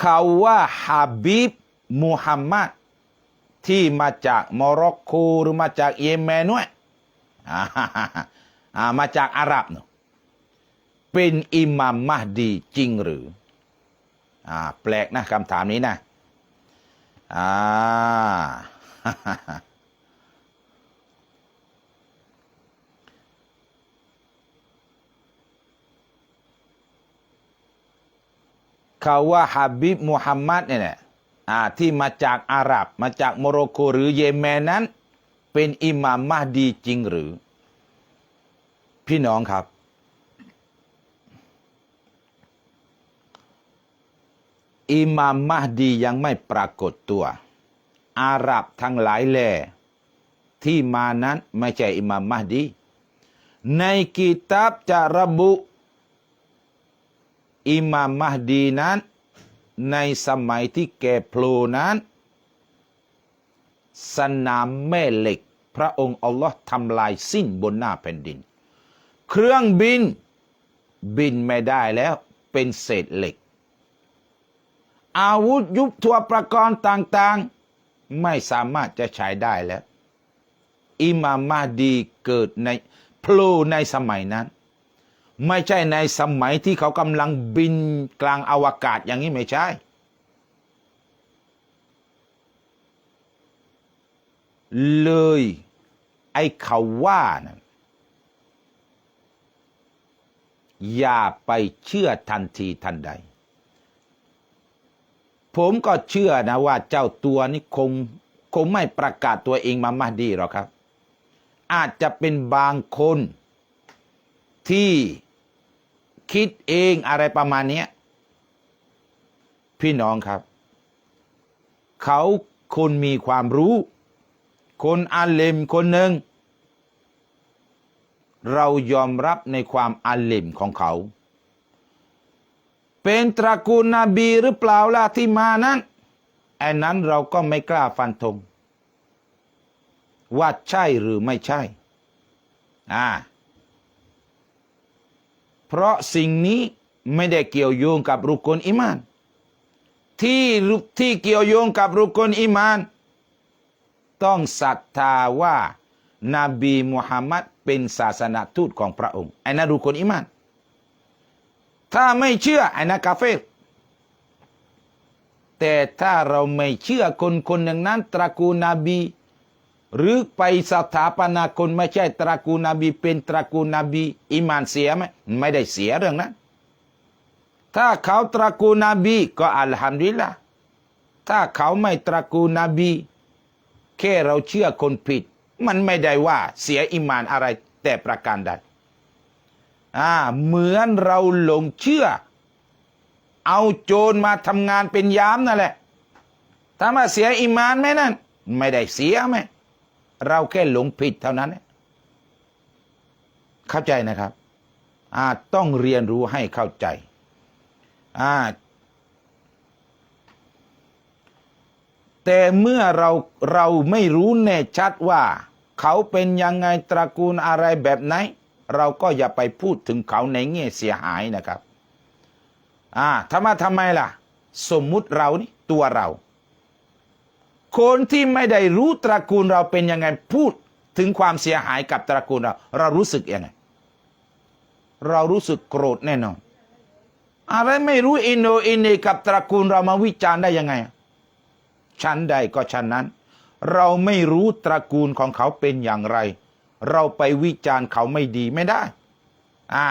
คาว่าฮาบิบมุฮัมมัดที่มาจากโมร็อกโกหรือมาจากเยเมนด้วยอ่าอ่ามาจากอาหรับเนอะเป็นอิหมัมมหดีจริงหรืออ่าแปลกนะคำถามนี้นะอ่า เขาว่าฮาบิบมุฮัมมัดเนี่ยแหละที่มาจากอาหรับ มาจากโมร็อกโกหรือเยเมนนั้น เป็นอิหม่ามมหดีจริงหรือ พี่น้องครับ อิหม่ามมหดียังไม่ปรากฏตัว อาหรับทั้งหลายแหล่ที่มานั้นไม่ใช่อิหม่ามมหดี ในกิตับจะระบุ อิหม่ามมหดีนั้น ในสมัยที่แกโผล่นั้น สนามแม่เหล็ก พระองค์อัลลอฮ์ทำลายสิ้นบนหน้าแผ่นดิน เครื่องบินบินไม่ได้แล้วเป็นเศษเหล็ก อาวุธยุบทโธปกรณ์ต่างๆ ไม่สามารถจะใช้ได้แล้ว อิหม่ามมหดีเกิดในโผล่ในสมัยนั้น ไม่ใช่ในสมัยที่เขากำลังบินกลางอวกาศอย่างนี้ไม่ใช่ เลย ไอ้เขาว่านะอย่าไปเชื่อทันทีทันใด ผมก็เชื่อนะว่าเจ้าตัวนี้คงคงไม่ประกาศตัวเองมามหดีหรอกครับ อาจจะเป็นบางคน ที่คิดเองอะไรประมาณนี้พี่น้องครับ เขาคนมีความรู้ คนอาเลมคนหนึ่ง เรายอมรับในความอาเลมของเขา เป็นตระกูลนบีหรือเปล่าล่ะที่มานั้นไอ้นั้นเราก็ไม่กล้าฟันธงว่าใช่หรือไม่ใช่ อ่า เพราะสิ่งนี้ไม่ได้เกี่ยวโยงกับรุกลอิมาน ที่ที่เกี่ยวโยงกับรุกลอิมาน ต้องศรัทธาว่านาบีมุฮัมมัดเป็นศาสนาทูตของพระองค์ไอ้นั่นรุกลอิมาน ถ้าไม่เชื่อไอ้นั่นกาเฟรแต่ถ้าเราไม่เชื่อคนคนหนึ่งนั้นตระกูลนบี หรือไปสถาปนาคนไม่ใช่ตระกูลนบีเป็นตระกูลนบีอิมานเสียไหมไม่ได้เสียเรื่องนั้นถ้าเขาตระกูลนบีก็อัลฮัมดุลิลละถ้าเขาไม่ตระกูลนบี แค่เราเชื่อคนผิด มันไม่ได้ว่าเสียอิมานอะไรแต่ประการใดอ่าเหมือนเราหลงเชื่อ เอาโจรมาทำงานเป็นยามนั่นแหละถามาเสียอิมานไหมนั่น ไม่ได้เสียไหม เราแค่หลงผิดเท่านั้น เข้าใจนะครับอ่าต้องเรียนรู้ให้เข้าใจอาแต่เมื่อเราเราไม่รู้แน่ชัดว่า เขาเป็นยังไงตระกูลอะไรแบบไหน เราก็อย่าไปพูดถึงเขาในแง่เสียหายนะครับ อ่าทำไมทำไมล่ะ สมมุติเรานี่ตัวเรา คนที่ไม่ได้รู้ตระกูลเราเป็นยังไงพูดถึงความเสียหายกับตระกูลเรา เรารู้สึกยังไง เรารู้สึกโกรธแน่นอน อะไรไม่รู้อินโนอินเนกับตระกูลเรามาวิจารณ์ได้ยังไงชั้นใดก็ชั้นนั้น เราไม่รู้ตระกูลของเขาเป็นอย่างไร เราไปวิจารณ์เขาไม่ดีไม่ได้ อ่า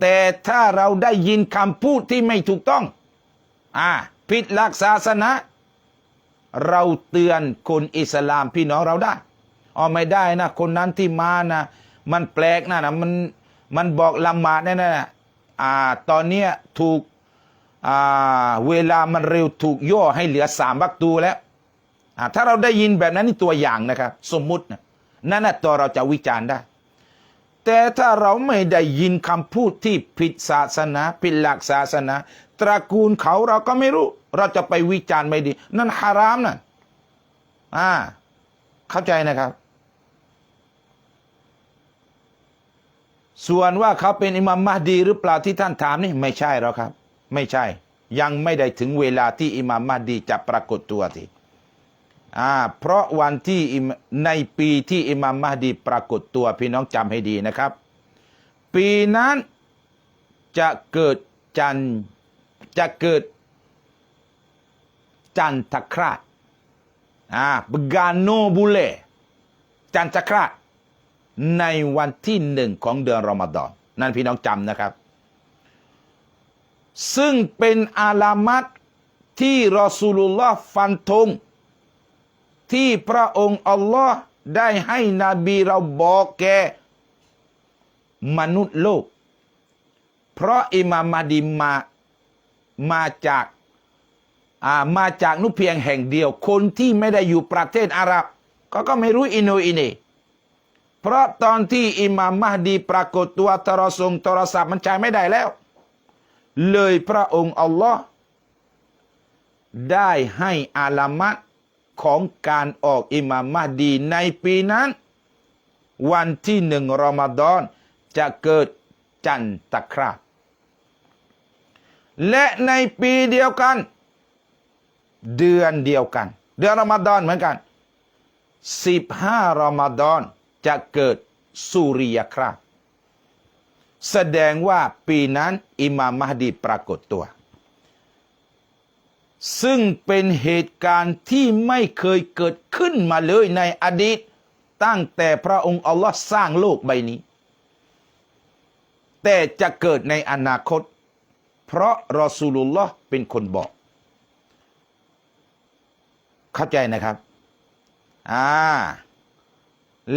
แต่ถ้าเราได้ยินคำพูดที่ไม่ถูกต้อง อ่า ผิดหลักศาสนา เราเตือนคนอิสลามพี่น้องเราได้อ๋อไม่ได้นะคนนั้นที่มานะมันแปลกนะนะมันมันบอกละหมาดเนี่ยนะอ่าตอนเนี้ยถูกอ่าเวลามันเร็วถูกย่อให้เหลือสามวักตูแล้วอ่าถ้าเราได้ยินแบบนั้นนี่ตัวอย่างนะครับ สมมุตินะนั่นนะตัวเราจะวิจารณ์ได้ แต่ถ้าเราไม่ได้ยินคำพูดที่ผิดศาสนาผิดหลักศาสนา ตระกูลเขาเราก็ไม่รู้ เราจะไปวิจารณ์ไม่ดี นั่นฮารามนั่นอ่า เข้าใจนะครับ ส่วนว่าเขาเป็นอิหมัมมหดีหรือเปล่าที่ท่านถามนี่ไม่ใช่หรอกครับ ไม่ใช่ ยังไม่ได้ถึงเวลาที่อิหมามมาดีจะปรากฏตัวทีอ่าเพราะวันที่ในปีที่อิหมามมาดีปรากฏตัวพี่น้องจำให้ดีนะครับ ปีนั้นจะเกิดจันทร์ จะเกิดจันทคราชอ่าบกาโนบุเล จันทคราชในวันที่หนึ่งของเดือนรอมฎอนนั่นพี่น้องจำนะครับ ซึ่งเป็นอาลามัตที่รอสูลุลลอฮ์ฟันธงที่พระองค์อัลลอฮ์ได้ให้นบีเราบอกแก่มนุษย์โลก เพราะอิมามมาดีมา มาจากมาจากนุเพียงแห่งเดียว คนที่ไม่ได้อยู่ประเทศอาหรับ ก็ก็ไม่รู้อินโนอินเนเพราะตอนที่อิหมามมหดีปรากฏตัวโทรศัพท์โทรศัพท์มันใช้ไม่ได้แล้ว เลยพระองค์อัลลอฮ์ได้ให้อาลามัตของการออกอิหมามมหดีในปีนั้น วันที่หนึ่งรอมฎอนจะเกิดจันทคราช และในปีเดียวกัน เดือนเดียวกัน เดือนรอมฎอนเหมือนกัน 15รอมฎอนจะเกิดสุริยคราสแสดงว่าปีนั้นอิมามมหดีปรากฏตัว ซึ่งเป็นเหตุการณ์ที่ไม่เคยเกิดขึ้นมาเลยในอดีต ตั้งแต่พระองค์อัลลอฮ์สร้างโลกใบนี้ แต่จะเกิดในอนาคต เพราะรอสูลุลลอฮ์เป็นคนบอก เข้าใจนะครับอ่า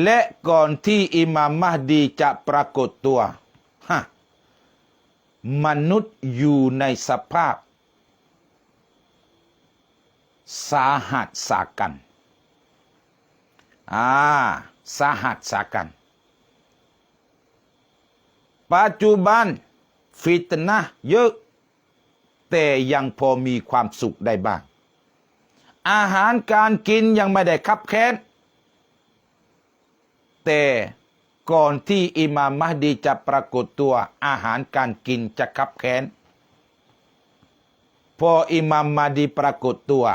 และก่อนที่อิมามมหดีจะปรากฏตัวฮะมนุษย์อยู่ในสภาพ สาหัสสากันอ่าสาหัสสากัน ปัจจุบัน ฟิตนะเยอะ แต่ยังพอมีความสุขได้บ้าง อาหารการกินยังไม่ได้คับแค้น แต่ก่อนที่อิมามมหดีจะปรากฏตัวอาหารการกินจะคับแค้น พออิมามมาดีปรากฏตัว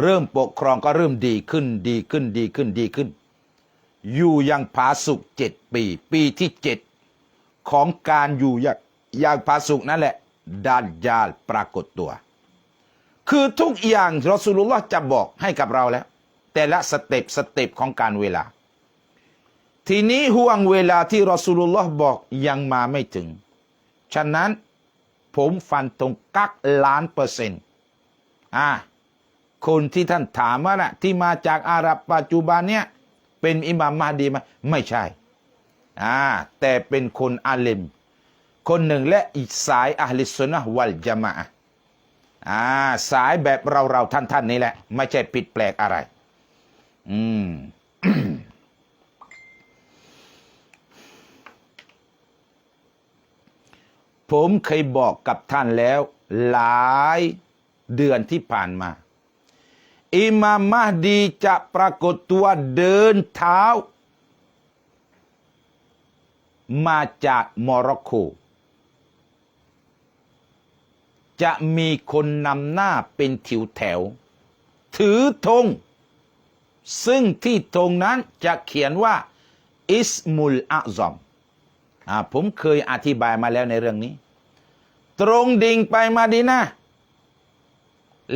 เริ่มปกครองก็เริ่มดีขึ้นดีขึ้นดีขึ้นดีขึ้น อยู่ยังผาสุกเจ็ดปี ปีที่เจ็ดของการอยู่อย่าง อย่างผาสุกนั่นแหละดานยาลปรากฏตัว คือทุกอย่างรอสูลุลลอฮ์จะบอกให้กับเราแล้ว แต่ละสเต็ปสเต็ปของการเวลา ทีนี้ห่วงเวลาที่รอสูลุลลอฮ์บอกยังมาไม่ถึง ฉะนั้นผมฟันตรงกักล้านเปอร์เซ็นต์อ่าคนที่ท่านถามว่านะที่มาจากอาหรับปัจจุบันเนี่ยเป็นอิหมามมาดีไหมไม่ใช่อ่าแต่เป็นคนอาเลม คนหนึ่งและอีกสายอัลลิสซุนนะฮ์วัลจามะอ่าสายแบบเราเราท่านท่านนี่แหละ ไม่ใช่ผิดแปลกอะไร อืมผมเคยบอกกับท่านแล้วหลายเดือนที่ผ่านมา อิมามมหดีจะปรากฏตัวเดินเท้า มาจากโมร็อกโก จะมีคนนำหน้าเป็นถิวแถว ถือธงซึ่งที่ธงนั้นจะเขียนว่า อิสมุลอาซอมผมเคยอธิบายมาแล้วในเรื่องนี้ ตรงดิ่งไปมาดีนะ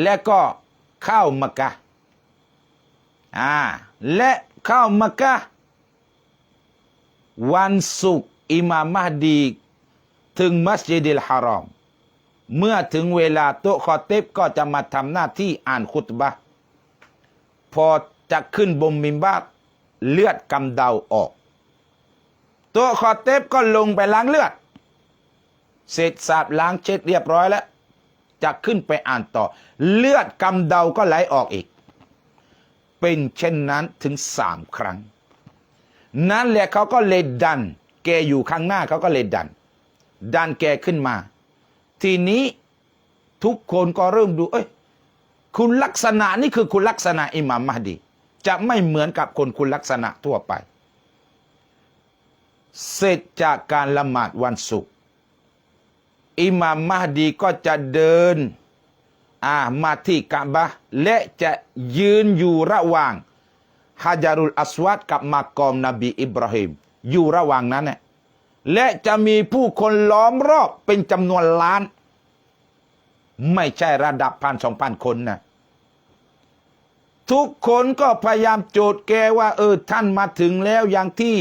และก็เข้ามักกะอ่าและเข้ามักกะวันศุกร์อิมามมหดี ถึงมัสยิดิลฮารอม เมื่อถึงเวลาโตะคอเตบก็จะมาทำหน้าที่อ่านคุตบะพอจะขึ้นบนมิมบาตเลือดกำเดาออก ตัวคอเทปก็ลงไปล้างเลือด เสร็จสาบล้างเช็ดเรียบร้อยแล้วจะขึ้นไปอ่านต่อ เลือดกำเดาก็ไหลออกอีก เป็นเช่นนั้นถึงสามครั้ง นั่นแหละเขาก็เลยดัน แกอยู่ข้างหน้าเขาก็เลยดัน ดันแกขึ้นมา ทีนี้ทุกคนก็เริ่มดู เอ้ย คุณลักษณะนี่คือคุณลักษณะอิหม่ามมหดี จะไม่เหมือนกับคนคุณลักษณะทั่วไป เสร็จจากการละหมาดวันศุกร์อิหม่ามมหดีก็จะเดินอามาที่กะบะและจะยืนอยู่ระหว่างฮะจารุลอัสวัดกับมากอมนบีอิบราฮิมอยู่ระหว่างนั้นเนี่ย และจะมีผู้คนล้อมรอบเป็นจำนวนล้าน ไม่ใช่ระดับพันสองพันคนนะทุกคนก็พยายามโจทย์แกว่า เออท่านมาถึงแล้วอย่างที่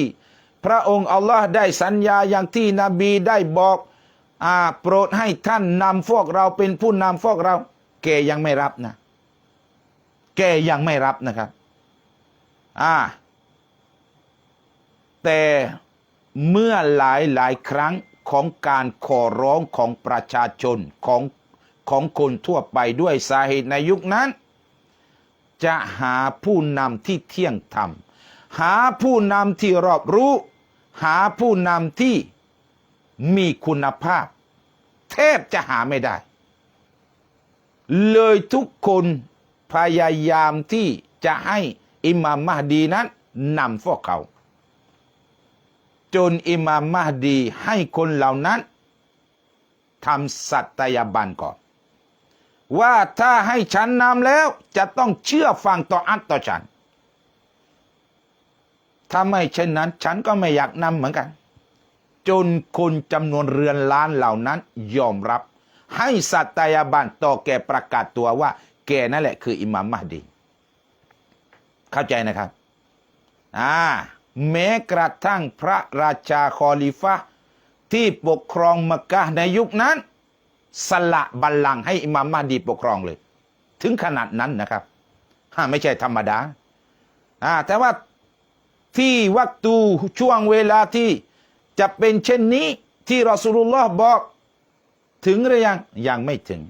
พระองค์อัลลอฮ์ได้สัญญาอย่างที่นบีได้บอกอ่าโปรดให้ท่านนำพวกเราเป็นผู้นำพวกเรา แกยังไม่รับนะ แกยังไม่รับนะครับ อ่า แต่ เมื่อหลายหลายครั้งของการขอร้องของประชาชนของของคนทั่วไปด้วยสาเหตุในยุคนั้น จะหาผู้นำที่เที่ยงธรรม หาผู้นำที่รอบรู้ หาผู้นำที่มีคุณภาพ แทบจะหาไม่ได้ เลยทุกคนพยายามที่จะให้อิหม่ามมหดีนั้นนำพวกเขา จนอิหม่ามมหดีให้คนเหล่านั้นทำสัตยาบันก่อน ว่าถ้าให้ฉันนำแล้วจะต้องเชื่อฟังต่ออัตต่อฉัน ถ้าไม่เช่นนั้น ฉันก็ไม่อยากนำเหมือนกัน จนคนจำนวนเรือนล้านเหล่านั้นยอมรับ ให้สัตยาบันต่อแกประกาศตัวว่า แกนั่นแหละคืออิหม่ามมหดี เข้าใจนะครับ อ่า แม้กระทั่งพระราชาคอลิฟะที่ปกครองมักกะในยุคนั้น สละบัลลังก์ให้อิหม่ามมหดีปกครองเลย ถึงขนาดนั้นนะครับฮะไม่ใช่ธรรมดาอ่าแต่ว่าที่วัตูช่วงเวลาที่จะเป็นเช่นนี้ที่รอสูลุลลอฮ์บอกถึงหรือยังยังไม่ถึง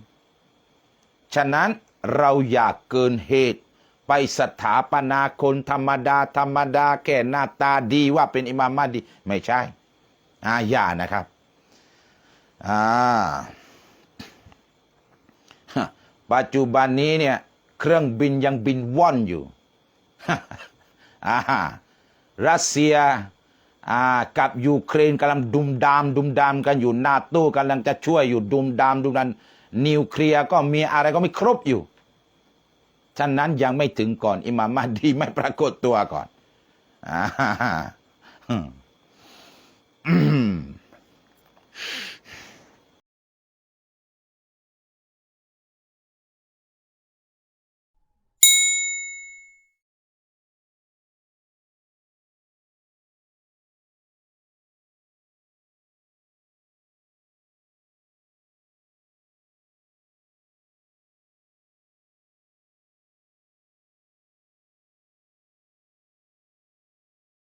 ฉะนั้นเราอยากเกินเหตุ ไปสถาปนาคนธรรมดา ธรรมดาแก่หน้าตาดีว่าเป็นอิมามมหดี ไม่ใช่ อาอย่านะครับอ่าปัจจุบันนี้เนี่ย เครื่องบินยังบินว่อนอยู่อ่ารัสเซียอ่ากับยูเครนกำลังดุมดาม ดุมดามกันอยู่นาโต้กำลังจะช่วยอยู่ดุมดามดุมดามนิวเคลียร์ก็มีอะไรก็ไม่ครบอยู่ ฉะนั้นยังไม่ถึงก่อน อิหม่ามมาดีไม่ปรากฏตัวก่อนอ่า